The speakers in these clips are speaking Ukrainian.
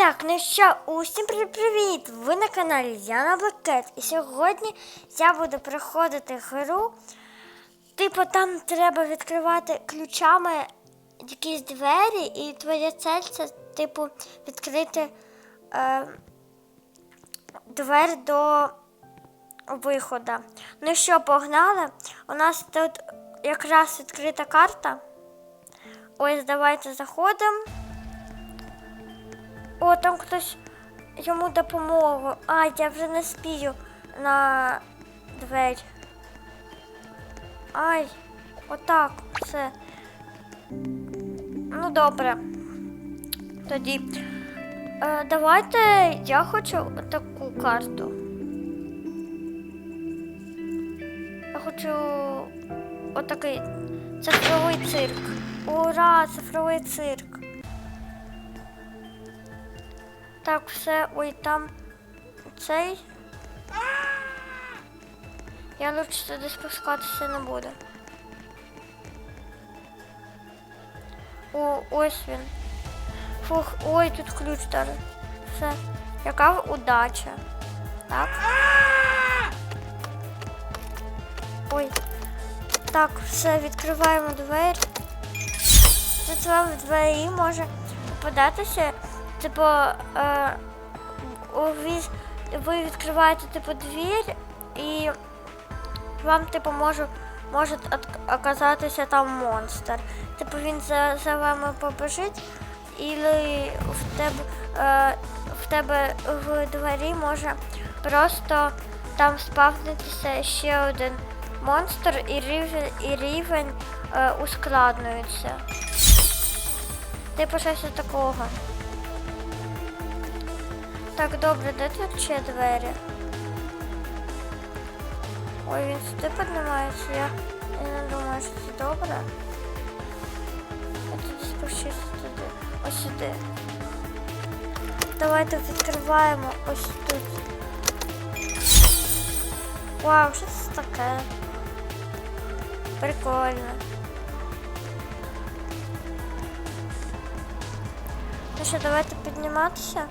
Так, ну що, усім привіт! Ви на каналі Яна Блакет. І сьогодні я буду проходити гру. Типу, там треба відкривати ключами якісь двері, і твоя цель це, типу, відкрити е, двері до виходу. Ну що, погнали? У нас тут якраз відкрита карта. Ось давайте заходимо. О, там хтось йому допомогу. А, я вже не спію на двері. Ай, отак, все. Ну, добре. Тоді. Е, давайте я хочу таку карту. Я хочу отакий цифровий цирк. Ура, цифровий цирк. Так, все, ой, там цей. Я лучше сюди спускатися не буду. О, ось він. Фух, ой, тут ключ даже. Все. Яка удача. Так. Ой. Так, все, відкриваємо двері. Тут вам двері може попадатися, типу, е, ви відкриваєте типу двір і вам типу може, може оказатися там монстр. Типу він за, за вами побежить, і в тебе, е, в тебе в дворі може просто там спавнитися ще один монстр і рівень, і рівень е, ускладнюється. Типу щось такого. Так, добре, де тут ще двері? Ой, він сюди піднімається, я, я не думаю, що це добре. Я тоді спущуся туди. Ось сюди. Давайте відкриваємо ось тут. Вау, що це таке? Прикольно. Ну що, давайте підніматися.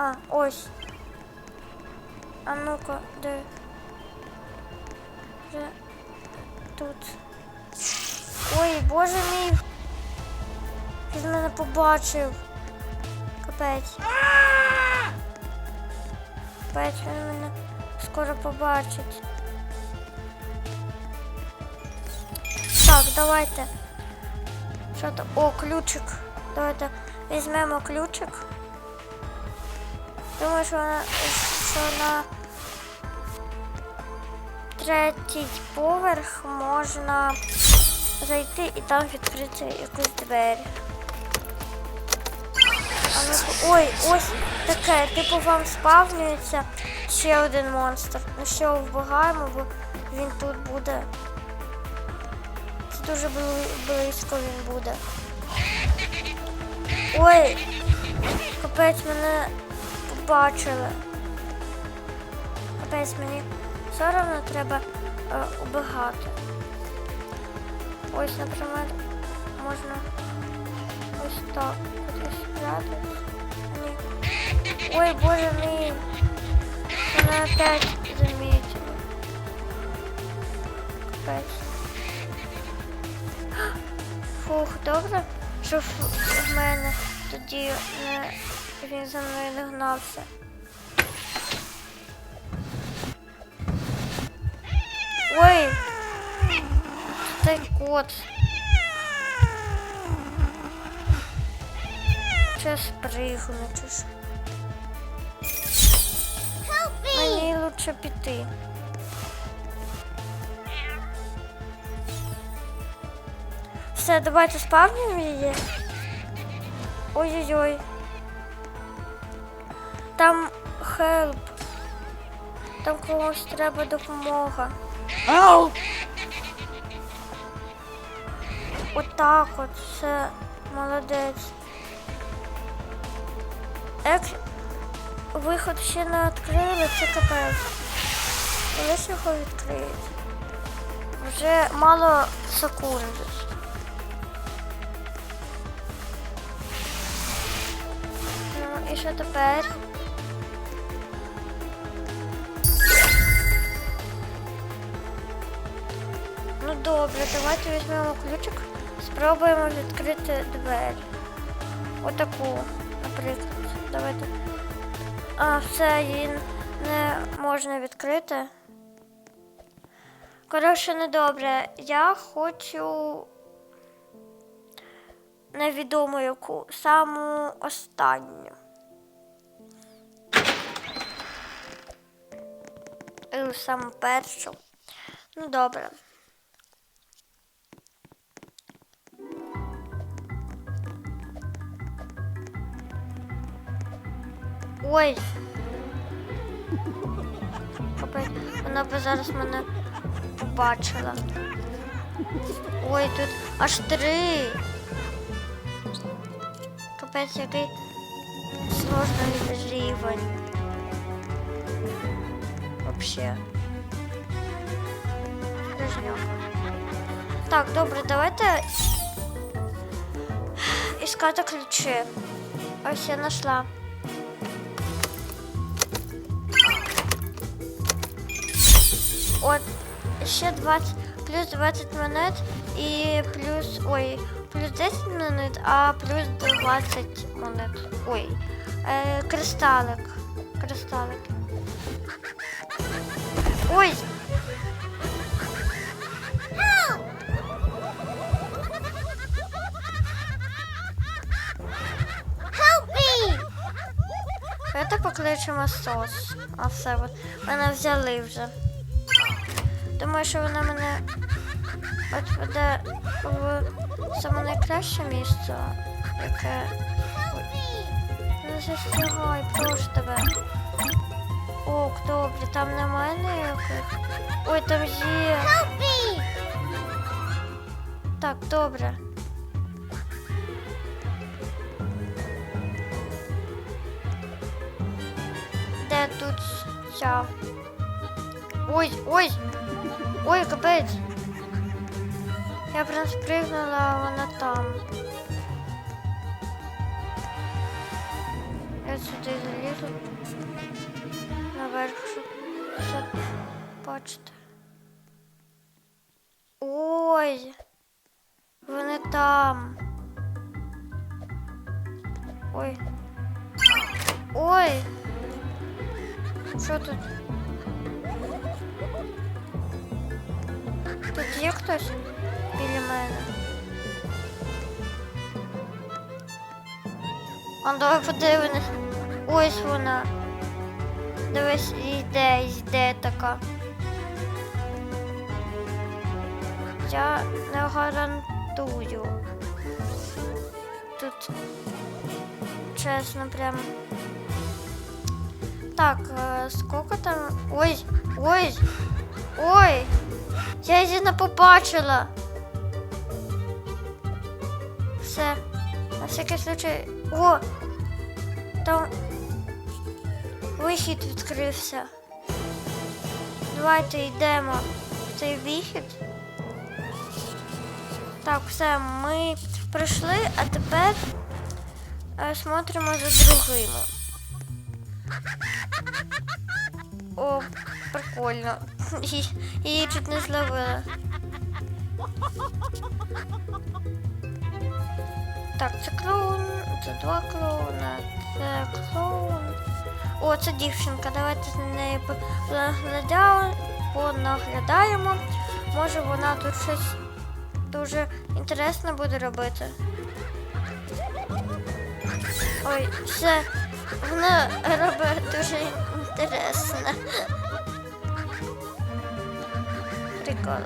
А, ось. А ну-ка, де? Де? Тут. Ой, боже мій. Він мене побачив. Капець. Капець, він мене скоро побачить. Так, давайте. Що то? О, ключик. Давайте візьмемо ключик. Думаю, що на, що на третій поверх можна зайти і там відкрити якусь двері. Ну, ой, ось таке, типу вам спавнюється ще один монстр. Ну що, вбігаємо, бо він тут буде. Це дуже бли- близько він буде. Ой, капець мене побачили. Капець мені все одно треба е, убігати. Ось, наприклад, можна ось так кудись спрятати. Ні. Ой, боже мій. Мене опять замітили. Капець. Фух, добре, що в мене тоді не, він за мною не гнався. Ой! Цей кот. Чи спригну, чи ж. Мені лучше піти. Все, давайте спавнимо її. Ой-ой-ой. Там хелп. Там комусь треба допомога. Help! Отак от, все, молодець. Як виход ще не відкрили, це капець. Коли ж його відкриють? Вже мало секунд. Ну і що тепер? Давайте візьмемо ключик, спробуємо відкрити двері. Отаку, наприклад. Давайте. А, все, її не можна відкрити. Коротше, недобре. Я хочу невідому яку, саму останню. Саму першу. Ну, добре. Ой. Капець, вона би зараз мене побачила. Ой, тут аж три. Капець, який сложний рівень. Вообще. Крижняк. Так, добре, давайте іскати ключі. Ось я знайшла. От ще 20, плюс 20 монет і плюс. Ой, плюс 10 монет, а плюс 20 монет. Ой. Е, кристалик. Кристалик. Ой! Давайте покличемо сос. А все, от мене взяли вже. Думаю, що вона мене відведе в саме найкраще місце, яке. Не застігай, прошу тебе. О, добре, там немає ніяких. Ой, там є. Так, добре. Де тут ця? Ой, ой! Ой, капець! Я прям спригнула, а вона там. Я сюди залізу. Наверх, щоб все бачити. Ой! Вони там. Ой. Ой. Що тут? Тут є хтось біля мене? А давай подивимось. Ось вона. Дивись, йде, йде така. Я не гарантую. Тут чесно прям. Так, е, сколько там. Ой, ой! Ой! Я її не побачила. Все. На всякий случай. О! Там вихід відкрився. Давайте йдемо в цей вихід. Так, все, ми пройшли, а тепер е, смотримо за другими. О, прикольно. Її чуть не зловили. Так, це клоун, це два клоуна, це клоун. О, це дівчинка. Давайте з нею понаглядаємо. Може вона тут щось дуже інтересне буде робити. Ой, все. Вона робить дуже інтересне. Прикол.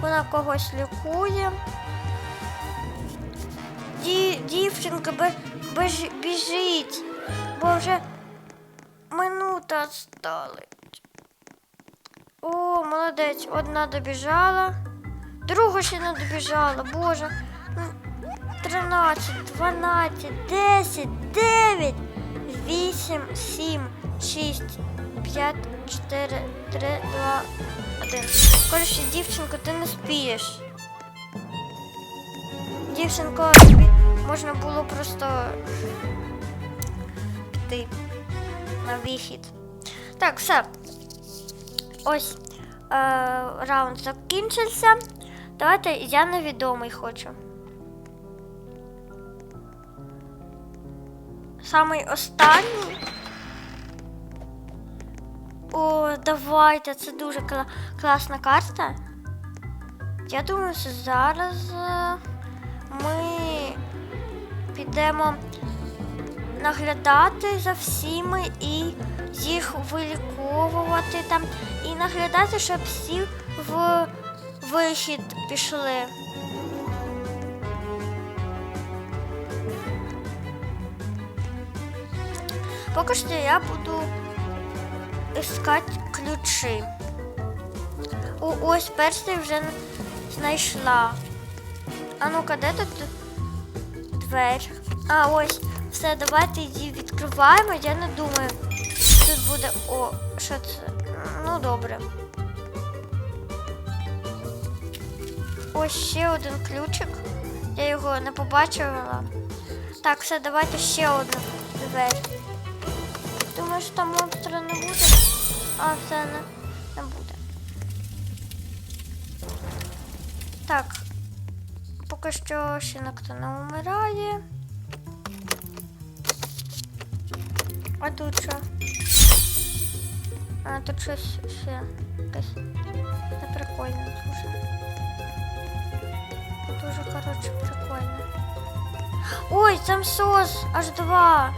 Вона когось лікує. Ді, дівчинка беж, біжить, бо вже минута сталить. О, молодець, одна добіжала, друга ще не добіжала, боже. М, 13, 12, 10, 9, 8, 7, 6, 5, 4, 3, 2, 1. Коротше, дівчинко, ти не спієш. Дівчинко, тобі можна було просто піти на вихід. Так, все. Ось е, раунд закінчився. Давайте я невідомий хочу. Самий останній. О, давайте, це дуже кла- класна карта. Я думаю, що зараз е, ми підемо наглядати за всіми і їх виліковувати там, і наглядати, щоб всі в вихід пішли. Поки що я буду искати ключі. О, ось перший вже знайшла. А ну-ка, де тут двері? А, ось. Все, давайте її відкриваємо. Я не думаю, тут буде. О, що це? Ну, добре. Ось ще один ключик. Я його не побачила. Так, все, давайте ще одну двері. Думаєш, там монстра не буде? А, все не, не буде. Так. Поки що ще ніхто не вмирає. А тут що? А тут щось ще якесь неприкольне дуже. Дуже, коротше, прикольно. Ой, там сос аж два.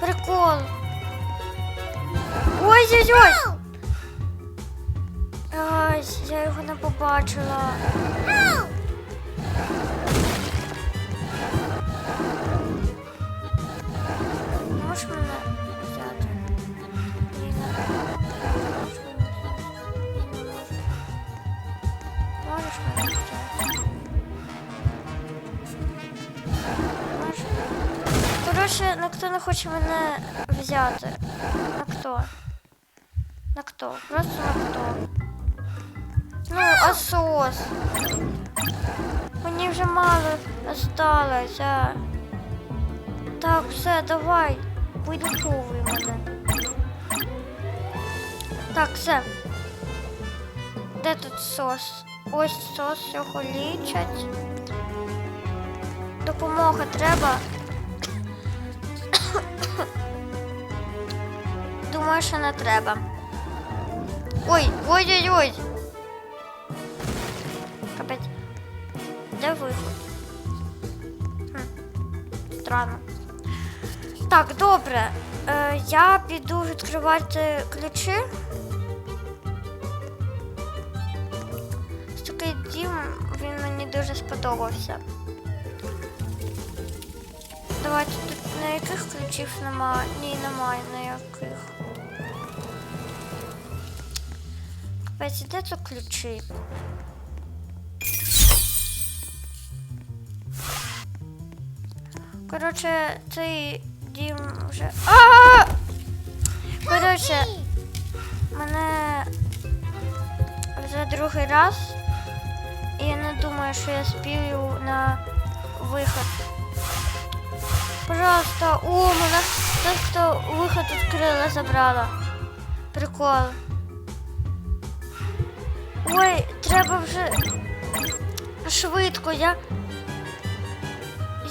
Прикол. Ой-ой-ой! Ай, я його не побачила. Можеш мене взяти? Ні, можеш мене взяти? Коротше, ніхто не хоче мене взяти. На хто? На хто? Просто на хто? Ну, осос. Мені вже мало осталось, а. Так, все, давай. Виліковуй мене. Так, все. Де тут сос? Ось сос його лічать. Допомога треба. Думаю, що не треба. Ой, ой-ой-ой. Капець. Де виход? Хм. Странно. Так, добре. Е, я піду відкривати ключі. Ось Такий дім, він мені дуже сподобався. Давайте тут на яких ключів немає? Ні, немає на яких. Капець, де тут ключі? Коротше, цей дім вже. А! Коротше, мене вже другий раз. І я не думаю, що я спію на виход. Пожалуйста, о, мене той, хто виход відкрила, забрала. Прикол. Ой, треба вже швидко, я.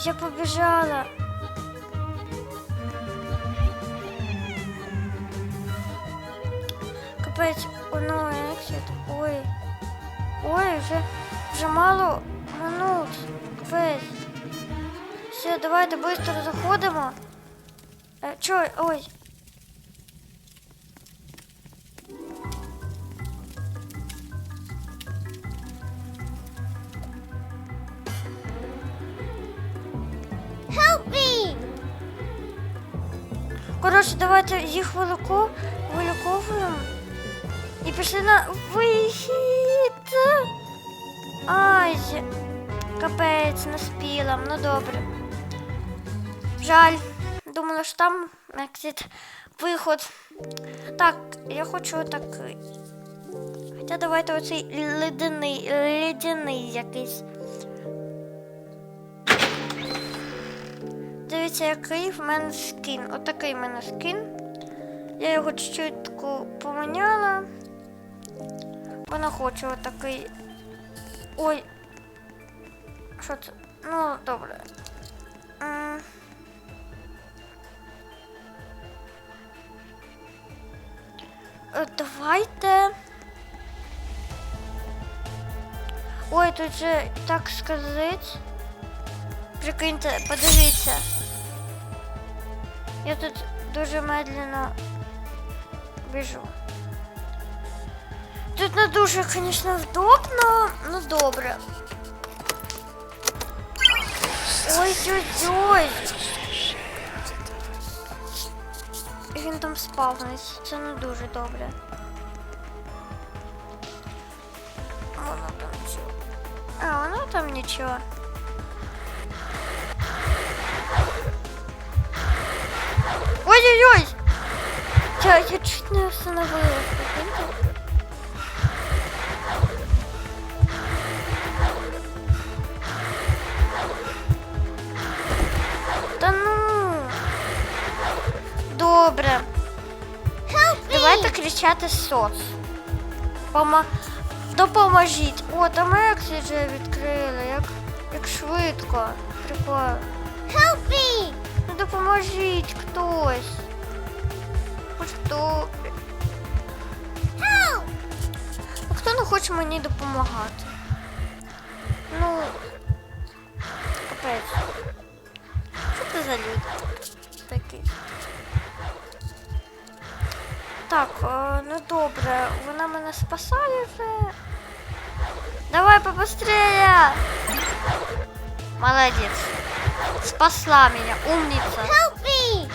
Я побіжала. Капець, оно ексит. Ой. Ой, вже, вже мало минут. Капець. Все, давайте швидко заходимо. Е, чо, ой. Коротше, давайте їх вилику, виліковуємо. І пішли на вихід. Ай, капець, не спіла. Ну добре. Жаль. Думала, що там exit, виход. Так, я хочу такий. Хоча давайте оцей ледяний, ледяний якийсь. Подивіться, який в мене скін. Отакий в мене скін. Я його чуть-чуть поміняла. Бо не хочу отакий. Ой. Що це? Ну, добре. Е, Давайте. Ой, тут же так сказать. Прикиньте, подивіться. Я тут дуже медленно біжу. Тут не дуже, звісно, вдобно, ну добре. Ой-ой-ой. Він там спавнить. Це не дуже добре. Воно там нічого. А, воно там нічого. Ой-ой-ой! Я, я чуть не остановилась. Та ну. Добре. Давайте кричати соц. Пома... Допоможіть. О, там Ексі вже відкрили. Як, як швидко. Прикольно. Help me! Ну допоможіть хтось. Хоч хто. Help! Ну, хто не хоче мені допомагати? Ну. Капець. Що це за люди? Такі. Так, е, ну добре, вона мене спасає вже. Давай побыстрее! Молодец. Спасла меня, умница. Help me!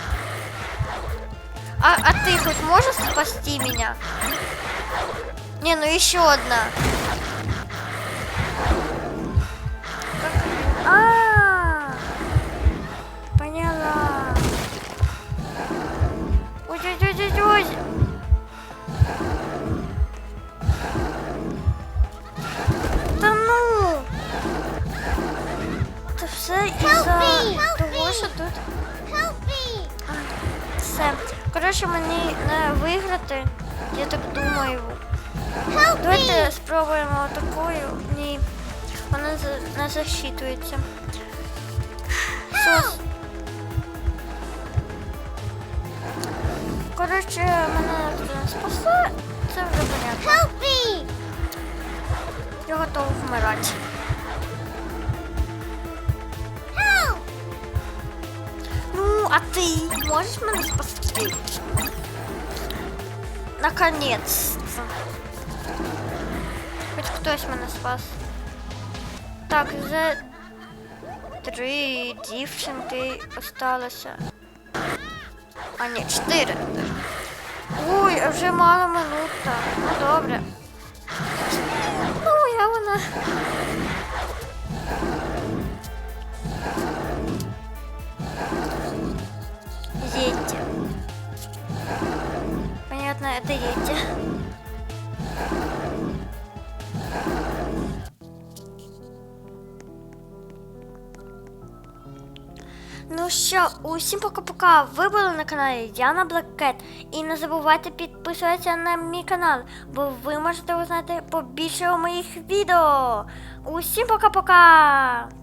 А, а ты хоть можешь спасти меня? Не, ну еще одна. Коротше, мене не це вже понятно. Help me! Я готова вмирати. Help! Ну, а ти можеш мене спасти? Наконець. Хоч хтось мене спас. Так, вже три дівчинки осталося. А ні, чотири. Ой, вже мало минута. Ну добре. Усім пока-пока. Ви були на каналі Яна Блакет. І не забувайте підписуватися на мій канал, бо ви можете узнати побільше у моїх відео. Усім пока-пока!